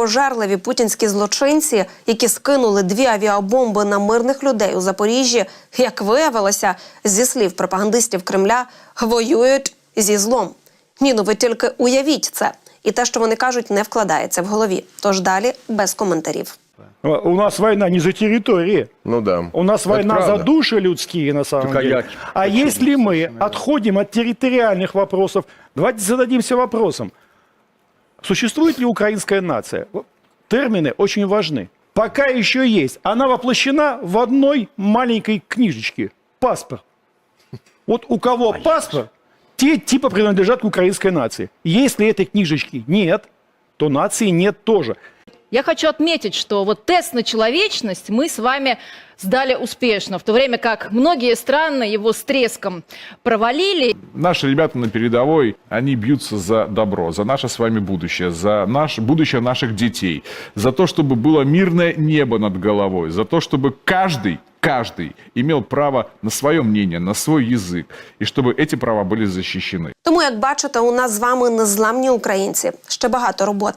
кровожерливі путінські злочинці, які скинули дві авіабомби на мирних людей у Запоріжжі, як виявилося, зі слів пропагандистів Кремля, воюють зі злом. Ні, ну ви тільки уявіть це. І те, що вони кажуть, не вкладається в голові. Тож далі без коментарів. У нас война не за территории. Ну да. У нас Это война за правда. души людские, на самом Так, а деле. я- А если мы отходим от территориальных вопросов, давайте зададимся вопросом. Существует ли украинская нация? Термины очень важны. Пока еще есть. Она воплощена в одной маленькой книжечке. Паспорт. Вот у кого паспорт, те типа принадлежат к украинской нации. Если этой книжечки нет, то нации нет тоже. Я хочу отметить, что вот тест на человечность мы с вами сдали успешно, в то время как многие страны его с треском провалили. Наши ребята на передовой, они бьются за добро, за наше с вами будущее, за наше, будущее наших детей, за то, чтобы было мирное небо над головой, за то, чтобы каждый, каждый имел право на свое мнение, на свой язык, и чтобы эти права были защищены. Тому, як бачите, у нас з вами незламні українці. Ще багато роботи.